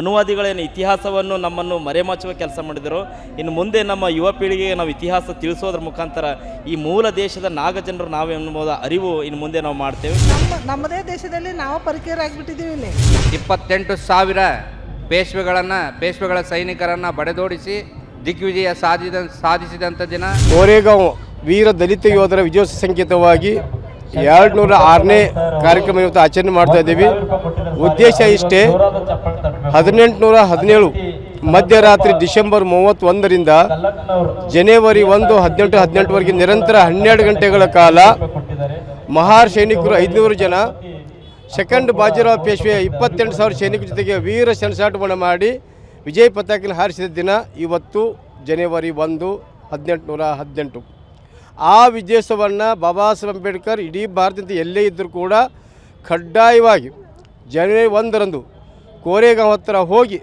ಅನುವಾದಿಗಳೇನು ಇತಿಹಾಸವನ್ನು ನಮ್ಮನ್ನು ಮರೆಮಾಚುವ ಕೆಲಸ ಮಾಡಿದರು. ಇನ್ನು ಮುಂದೆ ನಮ್ಮ ಯುವ ಪೀಳಿಗೆಗೆ ನಾವು ಇತಿಹಾಸ ತಿಳಿಸೋದ್ರ ಮುಖಾಂತರ ಈ ಮೂಲ ದೇಶದ ನಾಗಜನರು ನಾವು ಎನ್ನುವುದ ಅರಿವು ಇನ್ನು ಮುಂದೆ ನಾವು ಮಾಡ್ತೇವೆ. ನಮ್ಮ ನಮ್ಮದೇ ದೇಶದಲ್ಲಿ ನಾವು ಪರಿಚಯರಾಗ್ಬಿಟ್ಟಿದ್ದೀವಿ ಇಲ್ಲಿ. ಇಪ್ಪತ್ತೆಂಟು ಸಾವಿರ ಪೇಶ್ವೆಗಳನ್ನು ಪೇಶ್ವೆಗಳ ಸೈನಿಕರನ್ನು ಬಡೆದೋಡಿಸಿ ದಿಗ್ವಿಜಯ ಸಾಧಿಸಿದ ಸಾಧಿಸಿದಂಥ ದಿನ. ಕೋರೆಗಾಂವ್ ವೀರ ದಲಿತ ಯೋಧರ ವಿಜಯ ಸಂಕೇತವಾಗಿ ಎರಡು ನೂರ ಆರನೇ ಕಾರ್ಯಕ್ರಮ ಇವತ್ತು ಆಚರಣೆ ಮಾಡ್ತಾ ಇದ್ದೀವಿ. ಉದ್ದೇಶ ಇಷ್ಟೇ, ಹದಿನೆಂಟುನೂರ ಹದಿನೇಳು ಮಧ್ಯರಾತ್ರಿ ಡಿಸೆಂಬರ್ ಮೂವತ್ತೊಂದರಿಂದ ಜನವರಿ ಒಂದು, ಹದಿನೆಂಟು, ಹದಿನೆಂಟುವರೆಗೆ ನಿರಂತರ ಹನ್ನೆರಡು ಗಂಟೆಗಳ ಕಾಲ ಮಹಾರ್ ಸೈನಿಕರು ಐದುನೂರು ಜನ ಸೆಕೆಂಡ್ ಬಾಜಿರಾವ್ ಪೇಶ್ವೆ ಇಪ್ಪತ್ತೆಂಟು ಸಾವಿರ ಸೈನಿಕರ ಜೊತೆಗೆ ವೀರ ಸೆಣಸಾಟವನ್ನು ಮಾಡಿ ವಿಜಯ ಪತಾಕಿನ ಹಾರಿಸಿದ ದಿನ ಇವತ್ತು ಜನವರಿ ಒಂದು, ಹದಿನೆಂಟುನೂರ ಹದಿನೆಂಟು. ಆ ವಿಜಯೋತ್ಸವವನ್ನು ಬಾಬಾ ಸಾಹೇಬ್ ಅಂಬೇಡ್ಕರ್ ಇಡೀ ಭಾರತದಿಂದ ಎಲ್ಲೇ ಇದ್ದರೂ ಕೂಡ ಕಡ್ಡಾಯವಾಗಿ ಜನವರಿ ಒಂದರಂದು ಕೋರೆಗಾಂವ್ ಹತ್ತಿರ ಹೋಗಿ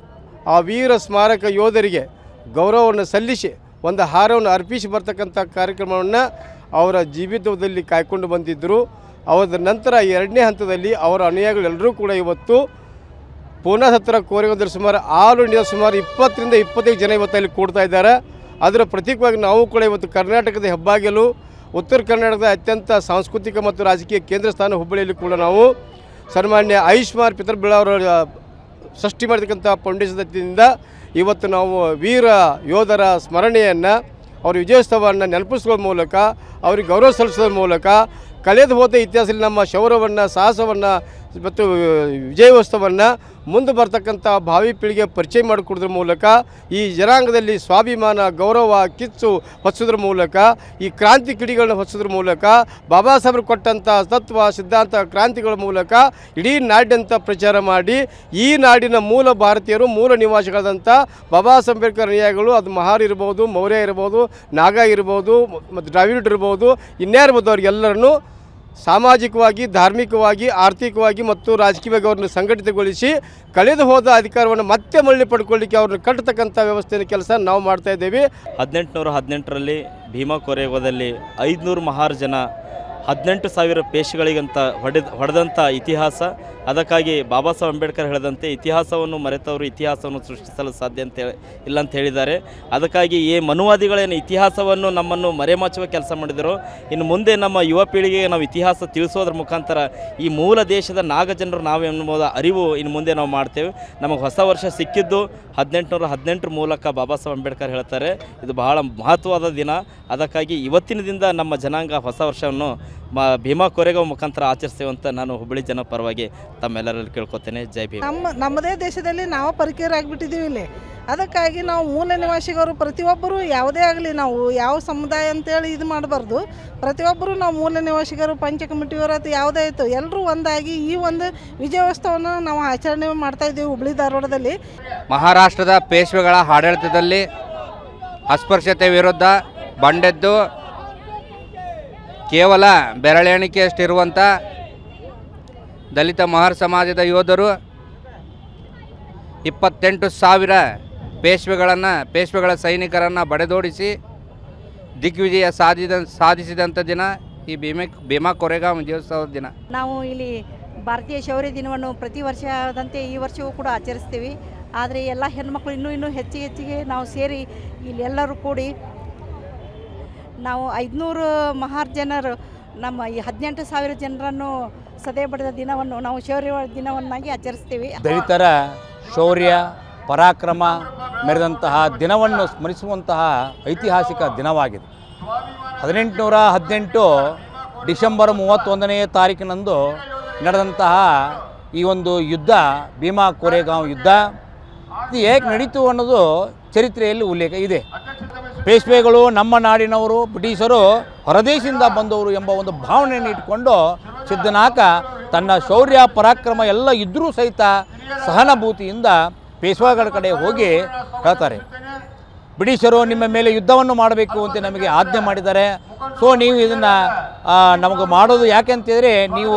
ಆ ವೀರ ಸ್ಮಾರಕ ಯೋಧರಿಗೆ ಗೌರವವನ್ನು ಸಲ್ಲಿಸಿ ಒಂದು ಹಾರವನ್ನು ಅರ್ಪಿಸಿ ಬರ್ತಕ್ಕಂಥ ಕಾರ್ಯಕ್ರಮವನ್ನು ಅವರ ಜೀವಿತದಲ್ಲಿ ಕಾಯ್ಕೊಂಡು ಬಂದಿದ್ದರು. ಅವರ ನಂತರ ಎರಡನೇ ಹಂತದಲ್ಲಿ ಅವರ ಅನುಯಾಯಿಗಳೆಲ್ಲರೂ ಕೂಡ ಇವತ್ತು ಪೂನಾ ಹತ್ತಿರ ಕೋರೆಗೊಂದಲ್ಲಿ ಸುಮಾರು ಆಲ್ ಇಂಡಿಯಾ ಸುಮಾರು ಇಪ್ಪತ್ತರಿಂದ ಇಪ್ಪತ್ತೈದು ಜನ ಇವತ್ತಲ್ಲಿ ಕೂಡ್ತಾ ಇದ್ದಾರೆ. ಅದರ ಪ್ರತೀಕವಾಗಿ ನಾವು ಕೂಡ ಇವತ್ತು ಕರ್ನಾಟಕದ ಹೆಬ್ಬಾಗಿಲು, ಉತ್ತರ ಕರ್ನಾಟಕದ ಅತ್ಯಂತ ಸಾಂಸ್ಕೃತಿಕ ಮತ್ತು ರಾಜಕೀಯ ಕೇಂದ್ರ ಸ್ಥಾನ ಹುಬ್ಬಳ್ಳಿಯಲ್ಲಿ ಕೂಡ ನಾವು ಸನ್ಮಾನ್ಯ ಆಯುಷ್ಮಾನ್ ಪಿತರ್ ಅವರ ಸೃಷ್ಟಿ ಮಾಡಿರ್ತಕ್ಕಂಥ ಪೌಂಡೇಶದಿಂದ ಇವತ್ತು ನಾವು ವೀರ ಯೋಧರ ಸ್ಮರಣೆಯನ್ನು, ಅವ್ರ ವಿಜಯೋತ್ಸವವನ್ನು ನೆನಪಿಸುವ ಮೂಲಕ, ಅವ್ರಿಗೆ ಗೌರವ ಸಲ್ಲಿಸೋದ್ರ ಮೂಲಕ, ಕಳೆದು ಹೋದ ಇತಿಹಾಸದಲ್ಲಿ ನಮ್ಮ ಶೌರ್ಯವನ್ನು ಸಾಹಸವನ್ನು ಮತ್ತು ವಿಜಯೋತ್ಸವವನ್ನು ಮುಂದೆ ಬರ್ತಕ್ಕಂಥ ಭಾವಿ ಪೀಳಿಗೆ ಪರಿಚಯ ಮಾಡಿಕೊಡೋದ್ರ ಮೂಲಕ ಈ ಜನಾಂಗದಲ್ಲಿ ಸ್ವಾಭಿಮಾನ, ಗೌರವ, ಕಿಚ್ಚು ಹೊಸೋದ್ರ ಮೂಲಕ, ಈ ಕ್ರಾಂತಿ ಕಿಡಿಗಳನ್ನ ಹೊಸೋದ್ರ ಮೂಲಕ, ಬಾಬಾ ಸಾಹೇಬ್ರು ಕೊಟ್ಟಂಥ ತತ್ವ, ಸಿದ್ಧಾಂತ, ಕ್ರಾಂತಿಗಳ ಮೂಲಕ ಇಡೀ ನಾಡಿನಂತ ಪ್ರಚಾರ ಮಾಡಿ ಈ ನಾಡಿನ ಮೂಲ ಭಾರತೀಯರು, ಮೂಲ ನಿವಾಸಿಗಳಾದಂಥ ಬಾಬಾ ಸಾಹೇಬ್ ಅಂಬೇಡ್ಕರ್ ಅನುಯಾಯಿಗಳು, ಅದು ಮಹಾರ್ ಇರ್ಬೋದು, ಮೌರ್ಯ ಇರ್ಬೋದು, ನಾಗ ಇರ್ಬೋದು ಮತ್ತು ಡ್ರಾವಿಡ್ ಇರ್ಬೋದು ಇನ್ಯಾರಿರ್ಬೋದು ಅವ್ರಿಗೆಲ್ಲರನ್ನು ಸಾಮಾಜಿಕವಾಗಿ, ಧಾರ್ಮಿಕವಾಗಿ, ಆರ್ಥಿಕವಾಗಿ ಮತ್ತು ರಾಜಕೀಯವಾಗಿ ಅವ್ರನ್ನ ಸಂಘಟಿತಗೊಳಿಸಿ ಕಳೆದು ಹೋದ ಅಧಿಕಾರವನ್ನು ಮತ್ತೆ ಮರಳಿ ಪಡ್ಕೊಳ್ಳಿಕ್ಕೆ ಅವ್ರನ್ನ ಕಟ್ಟತಕ್ಕಂಥ ವ್ಯವಸ್ಥೆಯ ಕೆಲಸ ನಾವು ಮಾಡ್ತಾ ಇದ್ದೇವೆ. ಹದಿನೆಂಟುನೂರ ಹದಿನೆಂಟರಲ್ಲಿ ಭೀಮಾ ಕೊರೆಗೋದಲ್ಲಿ ಐದುನೂರು ಮಹಾರ್ ಜನ ಹದಿನೆಂಟು ಸಾವಿರ ಪೇಶಿಗಳಿಗಂತ ಹೊಡೆದ, ಹೊಡೆದಂಥ ಇತಿಹಾಸ. ಅದಕ್ಕಾಗಿ ಬಾಬಾ ಸಾಹೇಬ್ ಅಂಬೇಡ್ಕರ್ ಹೇಳಿದಂತೆ ಇತಿಹಾಸವನ್ನು ಮರೆತವರು ಇತಿಹಾಸವನ್ನು ಸೃಷ್ಟಿಸಲು ಸಾಧ್ಯ ಅಂತ ಇಲ್ಲ ಅಂತ ಹೇಳಿದ್ದಾರೆ. ಅದಕ್ಕಾಗಿ ಈ ಮನುವಾದಿಗಳೇನು ಇತಿಹಾಸವನ್ನು ನಮ್ಮನ್ನು ಮರೆಮಾಚುವ ಕೆಲಸ ಮಾಡಿದರು, ಇನ್ನು ಮುಂದೆ ನಮ್ಮ ಯುವ ಪೀಳಿಗೆಗೆ ನಾವು ಇತಿಹಾಸ ತಿಳಿಸೋದ್ರ ಮುಖಾಂತರ ಈ ಮೂಲ ದೇಶದ ನಾಗಜನರು ನಾವು ಎಂಬುದ ಅರಿವು ಇನ್ನು ಮುಂದೆ ನಾವು ಮಾಡ್ತೇವೆ. ನಮಗೆ ಹೊಸ ವರ್ಷ ಸಿಕ್ಕಿದ್ದು ಹದಿನೆಂಟುನೂರ ಹದಿನೆಂಟರ ಮೂಲಕ ಬಾಬಾ ಸಾಹೇಬ್ ಅಂಬೇಡ್ಕರ್ ಹೇಳ್ತಾರೆ. ಇದು ಬಹಳ ಮಹತ್ವವಾದ ದಿನ. ಅದಕ್ಕಾಗಿ ಇವತ್ತಿನ ದಿನದ ನಮ್ಮ ಜನಾಂಗ ಹೊಸ ವರ್ಷವನ್ನು ಮ ಭೀಮಾ ಕೋರೆಗಾವ್ ಮುಖಾಂತರ ಆಚರಿಸ್ತೇವೆ ಅಂತ ನಾನು ಹುಬ್ಬಳ್ಳಿ ಜನ ಪರವಾಗಿ ತಮ್ಮೆಲ್ಲರಲ್ಲಿ ಕೇಳ್ಕೊತೇನೆ. ಜೈ ಭೀಮ್. ನಮ್ಮ ನಮ್ಮದೇ ದೇಶದಲ್ಲಿ ನಾವು ಪರಿಚಯರಾಗ್ಬಿಟ್ಟಿದ್ದೀವಿ ಇಲ್ಲಿ. ಅದಕ್ಕಾಗಿ ನಾವು ಮೂಲ ನಿವಾಸಿಗರು ಪ್ರತಿಯೊಬ್ಬರು ಯಾವುದೇ ಆಗಲಿ ನಾವು ಯಾವ ಸಮುದಾಯ ಅಂತೇಳಿ ಇದು ಮಾಡಬಾರ್ದು. ಪ್ರತಿಯೊಬ್ಬರು ನಾವು ಮೂಲ ನಿವಾಸಿಗರು ಪಂಚ ಕಮಿಟಿಯವರು ಅಥವಾ ಯಾವುದೇ ಆಯಿತು. ಎಲ್ಲರೂ ಒಂದಾಗಿ ಈ ಒಂದು ವಿಜಯೋತ್ಸವವನ್ನು ನಾವು ಆಚರಣೆ ಮಾಡ್ತಾ ಇದ್ದೀವಿ ಹುಬ್ಬಳ್ಳಿ ಧಾರವಾಡದಲ್ಲಿ. ಮಹಾರಾಷ್ಟ್ರದ ಪೇಶ್ವೆಗಳ ಆಡಳಿತದಲ್ಲಿ ಅಸ್ಪೃಶ್ಯತೆ ವಿರುದ್ಧ ಬಂಡೆದ್ದು ಕೇವಲ ಬೆರಳೆಣಿಕೆಯಷ್ಟಿರುವಂಥ ದಲಿತ ಮಹರ್ ಸಮಾಜದ ಯೋಧರು ಇಪ್ಪತ್ತೆಂಟು ಸಾವಿರ ಪೇಶ್ವೆಗಳನ್ನು, ಪೇಶ್ವೆಗಳ ಸೈನಿಕರನ್ನು ಬಡೆದೋಡಿಸಿ ದಿಗ್ವಿಜಯ ಸಾಧಿದ, ಸಾಧಿಸಿದಂಥ ದಿನ, ಈ ಭೀಮೆ, ಭೀಮಾ ಕೊರೆಗಾಂವ್ ವಿಜಯೋತ್ಸವದ ದಿನ. ನಾವು ಇಲ್ಲಿ ಭಾರತೀಯ ಶೌರ್ಯ ದಿನವನ್ನು ಪ್ರತಿ ವರ್ಷದಂತೆ ಈ ವರ್ಷವೂ ಕೂಡ ಆಚರಿಸ್ತೀವಿ. ಆದರೆ ಎಲ್ಲ ಹೆಣ್ಮಕ್ಳು ಇನ್ನೂ ಇನ್ನೂ ಹೆಚ್ಚಿಗೆ ಹೆಚ್ಚಿಗೆ ನಾವು ಸೇರಿ ಇಲ್ಲೆಲ್ಲರೂ ಕೂಡಿ ನಾವು ಐದುನೂರು ಮಹಾರ್ಜನರು ನಮ್ಮ ಈ ಹದಿನೆಂಟು ಸಾವಿರ ಜನರನ್ನು ಸದೇ ಬಡಿದ ದಿನವನ್ನು ನಾವು ಶೌರ್ಯ ದಿನವನ್ನಾಗಿ ಆಚರಿಸ್ತೀವಿ. ದಲಿತರ ಶೌರ್ಯ, ಪರಾಕ್ರಮ ಮೆರೆದಂತಹ ದಿನವನ್ನು ಸ್ಮರಿಸುವಂತಹ ಐತಿಹಾಸಿಕ ದಿನವಾಗಿದೆ. ಹದಿನೆಂಟುನೂರ ಹದಿನೆಂಟು ಡಿಸೆಂಬರ್ ಮೂವತ್ತೊಂದನೆಯ ತಾರೀಕಿನಂದು ನಡೆದಂತಹ ಈ ಒಂದು ಯುದ್ಧ, ಭೀಮಾ ಕೋರೆಗಾಂವ್ ಯುದ್ಧ, ಇದು ಹೇಗೆ ನಡೀತು ಅನ್ನೋದು ಚರಿತ್ರೆಯಲ್ಲಿ ಉಲ್ಲೇಖ ಇದೆ. ಪೇಶ್ವೆಗಳು, ನಮ್ಮ ನಾಡಿನವರು, ಬ್ರಿಟಿಷರು ಹೊರದೇಶದಿಂದ ಬಂದವರು ಎಂಬ ಒಂದು ಭಾವನೆಯನ್ನು ಇಟ್ಕೊಂಡು ಸಿದ್ಧನಾಕ ತನ್ನ ಶೌರ್ಯ, ಪರಾಕ್ರಮ ಎಲ್ಲ ಇದ್ದರೂ ಸಹಿತ ಸಹಾನುಭೂತಿಯಿಂದ ಪೇಶ್ವಾಗಳ ಕಡೆ ಹೋಗಿ ಹೇಳ್ತಾರೆ. ಬ್ರಿಟಿಷರು, ನಿಮ್ಮ ಮೇಲೆ ಯುದ್ಧವನ್ನು ಮಾಡಬೇಕು ಅಂತ ನಮಗೆ ಆಜ್ಞೆ ಮಾಡಿದ್ದಾರೆ. ಸೊ ನೀವು ಇದನ್ನು ನಮಗೆ ಮಾಡೋದು ಯಾಕೆ ಅಂತಿದ್ರೆ, ನೀವು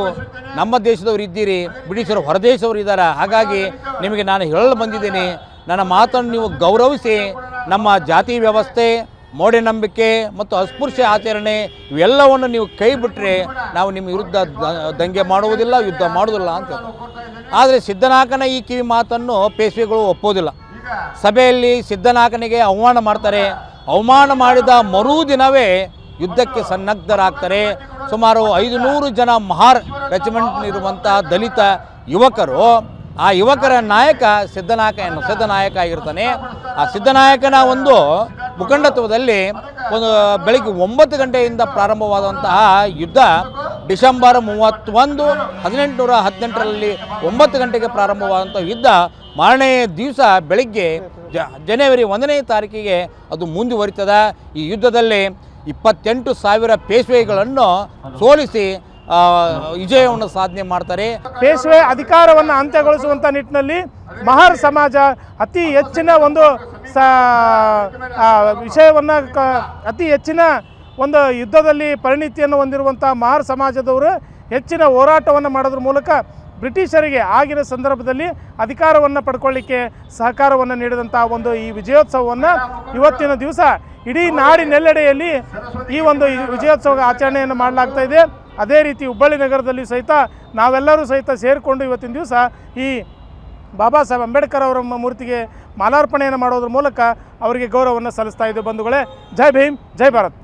ನಮ್ಮ ದೇಶದವ್ರು ಇದ್ದೀರಿ, ಬ್ರಿಟಿಷರು ಹೊರದೇಶದವರು ಇದ್ದಾರೆ. ಹಾಗಾಗಿ ನಿಮಗೆ ನಾನು ಹೇಳಲು ಬಂದಿದ್ದೀನಿ, ನನ್ನ ಮಾತನ್ನು ನೀವು ಗೌರವಿಸಿ ನಮ್ಮ ಜಾತಿ ವ್ಯವಸ್ಥೆ, ಮೂಢನಂಬಿಕೆ ಮತ್ತು ಅಸ್ಪೃಶ್ಯ ಆಚರಣೆ ಇವೆಲ್ಲವನ್ನು ನೀವು ಕೈ ಬಿಟ್ಟರೆ ನಾವು ನಿಮ್ಮ ವಿರುದ್ಧ ದಂಗೆ ಮಾಡುವುದಿಲ್ಲ, ಯುದ್ಧ ಮಾಡುವುದಿಲ್ಲ ಅಂತ ಆದರೆ ಸಿದ್ಧನಾಕನ ಈ ಕಿವಿ ಮಾತನ್ನು ಪೇಶ್ವೆಗಳು ಒಪ್ಪೋದಿಲ್ಲ ಸಭೆಯಲ್ಲಿ ಸಿದ್ಧನಾಕನಿಗೆ ಅವಮಾನ ಮಾಡ್ತಾರೆ. ಅವಮಾನ ಮಾಡಿದ ಮರುದಿನವೇ ಯುದ್ಧಕ್ಕೆ ಸನ್ನದ್ಧರಾಗ್ತಾರೆ. ಸುಮಾರು ಐದು ನೂರು ಜನ ಮಹಾರ್ ರೆಜಿಮೆಂಟ್ ಇರುವಂತಹ ದಲಿತ ಯುವಕರು ಆ ಯುವಕರ ನಾಯಕ ಸಿದ್ಧನಾಯಕ ಎನ್ನು ಸಿದ್ಧನಾಯಕ ಆಗಿರ್ತಾನೆ. ಆ ಸಿದ್ಧನಾಯಕನ ಒಂದು ಮುಖಂಡತ್ವದಲ್ಲಿ ಒಂದು ಬೆಳಿಗ್ಗೆ ಒಂಬತ್ತು ಗಂಟೆಯಿಂದ ಪ್ರಾರಂಭವಾದಂತಹ ಯುದ್ಧ ಡಿಸೆಂಬರ್ ಮೂವತ್ತೊಂದು ಹದಿನೆಂಟುನೂರ ಹದಿನೆಂಟರಲ್ಲಿ ಒಂಬತ್ತು ಗಂಟೆಗೆ ಪ್ರಾರಂಭವಾದಂಥ ಯುದ್ಧ ಮಾರನೇ ದಿವಸ ಬೆಳಿಗ್ಗೆ ಜ, ಜನವರಿ ಒಂದನೇ ತಾರೀಕಿಗೆ ಅದು ಮುಂದುವರಿತದ. ಈ ಯುದ್ಧದಲ್ಲಿ ಇಪ್ಪತ್ತೆಂಟು ಸಾವಿರ ಪೇಶ್ವೆಗಳನ್ನು ಸೋಲಿಸಿ ವಿಜಯವನ್ನು ಸಾಧನೆ ಮಾಡ್ತಾರೆ. ಪೇಶ್ವೆ ಅಧಿಕಾರವನ್ನು ಅಂತ್ಯಗೊಳಿಸುವಂಥ ನಿಟ್ಟಿನಲ್ಲಿ ಮಹಾರ್ ಸಮಾಜ ಅತಿ ಹೆಚ್ಚಿನ ಒಂದು ಸ ವಿಷಯವನ್ನು ಕ, ಅತಿ ಹೆಚ್ಚಿನ ಒಂದು ಯುದ್ಧದಲ್ಲಿ ಪರಿಣಿತಿಯನ್ನು ಹೊಂದಿರುವಂಥ ಮಹಾರ್ ಸಮಾಜದವರು ಹೆಚ್ಚಿನ ಹೋರಾಟವನ್ನು ಮಾಡೋದ್ರ ಮೂಲಕ ಬ್ರಿಟಿಷರಿಗೆ ಆಗಿನ ಸಂದರ್ಭದಲ್ಲಿ ಅಧಿಕಾರವನ್ನು ಪಡ್ಕೊಳ್ಳಿಕ್ಕೆ ಸಹಕಾರವನ್ನು ನೀಡಿದಂಥ ಒಂದು ಈ ವಿಜಯೋತ್ಸವವನ್ನು ಇವತ್ತಿನ ದಿವಸ ಇಡೀ ನಾಡಿನೆಲ್ಲೆಡೆಯಲ್ಲಿ ಈ ಒಂದು ವಿಜಯೋತ್ಸವ ಆಚರಣೆಯನ್ನು ಮಾಡಲಾಗ್ತಾ ಇದೆ. ಅದೇ ರೀತಿ ಹುಬ್ಬಳ್ಳಿ ನಗರದಲ್ಲಿ ಸಹಿತ ನಾವೆಲ್ಲರೂ ಸಹಿತ ಸೇರಿಕೊಂಡು ಇವತ್ತಿನ ದಿವಸ ಈ ಬಾಬಾ ಸಾಹೇಬ್ ಅಂಬೇಡ್ಕರ್ ಅವರ ಮೂರ್ತಿಗೆ ಮಾಲಾರ್ಪಣೆಯನ್ನು ಮಾಡೋದ್ರ ಮೂಲಕ ಅವರಿಗೆ ಗೌರವವನ್ನು ಸಲ್ಲಿಸ್ತಾ ಇದ್ದೇವೆ ಬಂಧುಗಳೇ. ಜೈ ಭೀಮ್, ಜೈ ಭಾರತ್.